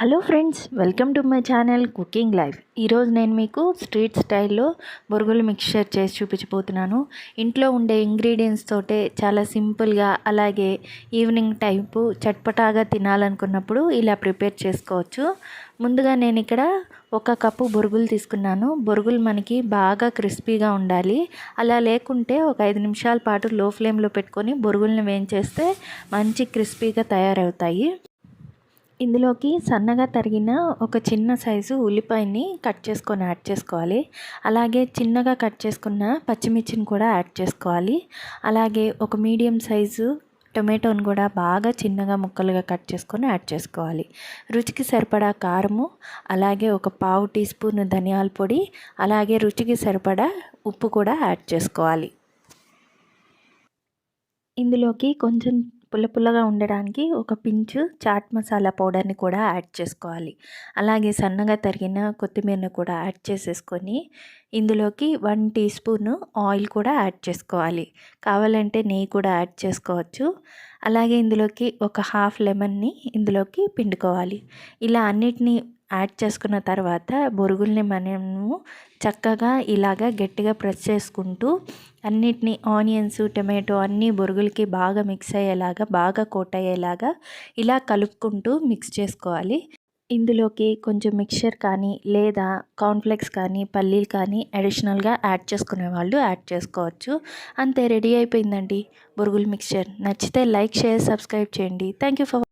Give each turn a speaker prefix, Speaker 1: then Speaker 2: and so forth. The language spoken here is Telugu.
Speaker 1: Hello friends welcome to my channel cooking life. ఈరోజు నేను మీకు స్ట్రీట్ స్టైల్లో బొరుగులు మిక్చర్ చేసి చూపించబోతున్నాను. ఇంట్లో ఉండే ఇంగ్రీడియంట్స్ తోటే చాలా సింపుల్గా అలాగే ఈవినింగ్ టైపు చట్పటాగా తినాలనుకున్నప్పుడు ఇలా ప్రిపేర్ చేసుకోవచ్చు. ముందుగా నేను ఇక్కడ ఒక కప్పు బొరుగులు తీసుకున్నాను. బొరుగులు మనకి బాగా క్రిస్పీగా ఉండాలి. అలా లేకుంటే ఒక ఐదు నిమిషాల పాటు లో ఫ్లేమ్లో పెట్టుకొని బొరుగుల్ని వేయించేస్తే మంచి క్రిస్పీగా తయారవుతాయి. ఇందులోకి సన్నగా తరిగిన ఒక చిన్న సైజు ఉల్లిపాయని కట్ చేసుకొని యాడ్ చేసుకోవాలి. అలాగే చిన్నగా కట్ చేసుకున్న పచ్చిమిర్చిని కూడా యాడ్ చేసుకోవాలి. అలాగే ఒక మీడియం సైజు టొమాటోని కూడా బాగా చిన్నగా ముక్కలుగా కట్ చేసుకొని యాడ్ చేసుకోవాలి. రుచికి సరిపడా కారము అలాగే ఒక పావు టీ స్పూన్ ధనియాల పొడి అలాగే రుచికి సరిపడా ఉప్పు కూడా యాడ్ చేసుకోవాలి. ఇందులోకి కొంచెం పుల్ల పుల్లగా ఉండడానికి ఒక పించు చాట్ మసాలా పౌడర్ని కూడా యాడ్ చేసుకోవాలి. అలాగే సన్నగా తరిగిన కొత్తిమీరని కూడా యాడ్ చేసేసుకొని ఇందులోకి వన్ టీ స్పూన్ ఆయిల్ కూడా యాడ్ చేసుకోవాలి. కావాలంటే నెయ్యి కూడా యాడ్ చేసుకోవచ్చు. అలాగే ఇందులోకి ఒక హాఫ్ లెమన్ని ఇందులోకి పిండుకోవాలి. ఇలా అన్నిటినీ యాడ్ చేసుకున్న తర్వాత బొరుగుల్ని మనము చక్కగా ఇలాగా గట్టిగా ప్రెస్ చేసుకుంటూ అన్నిటినీ ఆనియన్స్ టమాటో అన్నీ బొరుగులకి బాగా మిక్స్ అయ్యేలాగా బాగా కోట్ అయ్యేలాగా ఇలా కలుపుకుంటూ మిక్స్ చేసుకోవాలి. ఇందులోకి కొంచెం మిక్చర్ కానీ లేదా కాన్ఫ్లెక్స్ కానీ పల్లీలు కానీ అడిషనల్గా యాడ్ చేసుకునే వాళ్ళు యాడ్ చేసుకోవచ్చు. అంతే రెడీ అయిపోయిందండి బొరుగుల మిక్చర్ నచ్చితే లైక్ షేర్ సబ్స్క్రైబ్ చేయండి. Thank you for